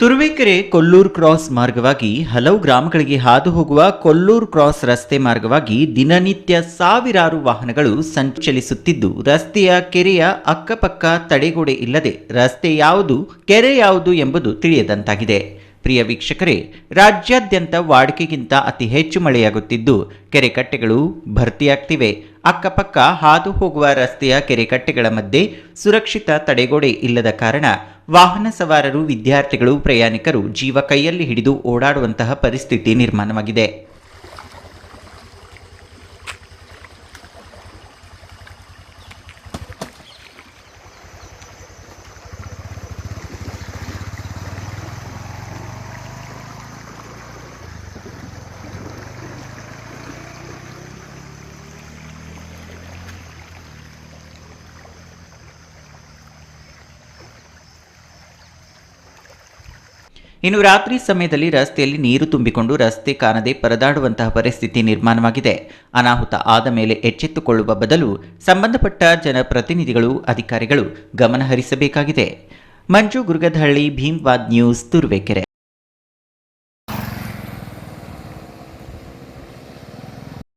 Turuvekere Kollur cross ಮಾರ್ಗವಾಗಿ ಹಲವು ಗ್ರಾಮಗಳಿಗೆ ಹಾದು ಹೋಗುವ ಕೊಲ್ಲೂರು ಕ್ರಾಸ್ ರಸ್ತೆ ಮಾರ್ಗವಾಗಿ ದಿನನಿತ್ಯ ಸಾವಿರಾರು ವಾಹನಗಳು ಸಂಚಲಿಸುತ್ತಿದ್ದು, ರಸ್ತೆಯ ಕೆರೆಯ ಅಕ್ಕಪಕ್ಕ ತಡೆಗೋಡೆ ಇಲ್ಲದೆ ರಸ್ತೆ ಯಾವುದು, ಕೆರೆ ಯಾವುದು ಎಂಬುದು ತಿಳಿಯದಂತಾಗಿದೆ. ಪ್ರಿಯ ವೀಕ್ಷಕರೇ, ರಾಜ್ಯಾದ್ಯಂತ ವಾಡಿಕೆಗಿಂತ ಅತಿ ಹೆಚ್ಚು ಮಳೆಯಾಗುತ್ತಿದ್ದು ಕೆರೆಕಟ್ಟೆಗಳು ಭರ್ತಿಯಾಗ್ತಿವೆ ಅಕ್ಕಪಕ್ಕ ಹಾದು ಹೋಗುವ ರಸ್ತೆಯ ಕೆರೆಕಟ್ಟೆಗಳ ಮಧ್ಯೆ ಸುರಕ್ಷಿತ ತಡೆಗೋಡೆ ಇಲ್ಲದ ಕಾರಣ ವಾಹನ ಸವಾರರು, ವಿದ್ಯಾರ್ಥಿಗಳು, ಪ್ರಯಾಣಿಕರು ಜೀವ ಕೈಯಲ್ಲಿ ಹಿಡಿದು ಓಡಾಡುವಂತಹ ಪರಿಸ್ಥಿತಿ ನಿರ್ಮಾಣವಾಗಿದೆ. ಇನ್ನು ರಾತ್ರಿ ಸಮಯದಲ್ಲಿ ರಸ್ತೆಯಲ್ಲಿ ನೀರು ತುಂಬಿಕೊಂಡು ರಸ್ತೆ ಕಾಣದೆ ಪರದಾಡುವಂತಹ ಪರಿಸ್ಥಿತಿ ನಿರ್ಮಾಣವಾಗಿದೆ. ಅನಾಹುತ ಆದ ಮೇಲೆ ಎಚ್ಚೆತ್ತುಕೊಳ್ಳುವ ಬದಲು ಸಂಬಂಧಪಟ್ಟ ಜನಪ್ರತಿನಿಧಿಗಳು, ಅಧಿಕಾರಿಗಳು ಗಮನಹರಿಸಬೇಕಾಗಿದೆ. ಮಂಜು ಗುರುಗದಹಳ್ಳಿ, ಭೀಮ್ವಾದ್ ನ್ಯೂಸ್, ತುರುವೇಕೆರೆ.